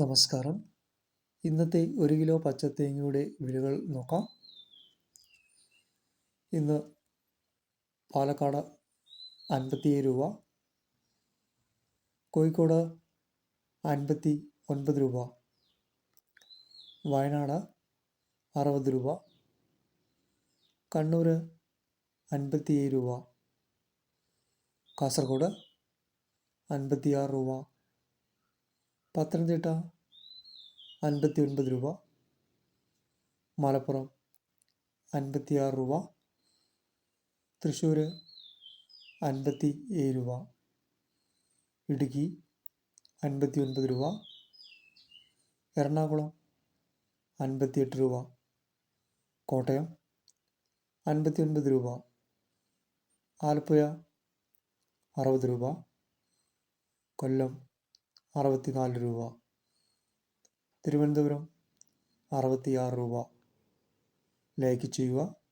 നമസ്കാരം. ഇന്നത്തെ ഒരു കിലോ പച്ചത്തേങ്ങയുടെ വിലകൾ നോക്കാം. ഇന്ന് പാലക്കാട് അൻപത്തിയേഴ് രൂപ കോഴിക്കോട് അൻപത്തി ഒൻപത് രൂപ വയനാട് അറുപത് രൂപ കണ്ണൂർ അൻപത്തിയേഴ് രൂപ കാസർഗോഡ് അൻപത്തിയാറ് രൂപ പത്തനംതിട്ട അൻപത്തി ഒൻപത് രൂപ. മലപ്പുറം അൻപത്തിയാറ് രൂപ. തൃശ്ശൂർ അൻപത്തി ഏഴ് രൂപ. ഇടുക്കി അൻപത്തി ഒൻപത് രൂപ. എറണാകുളം അൻപത്തിയെട്ട് രൂപ. കോട്ടയം അൻപത്തി ഒൻപത് രൂപ. ആലപ്പുഴ അറുപത് രൂപ. കൊല്ലം അറുപത്തിനാല് രൂപ. തിരുവനന്തപുരം അറുപത്തിയാറ് രൂപ. ലൈക്ക് ചെയ്യുക.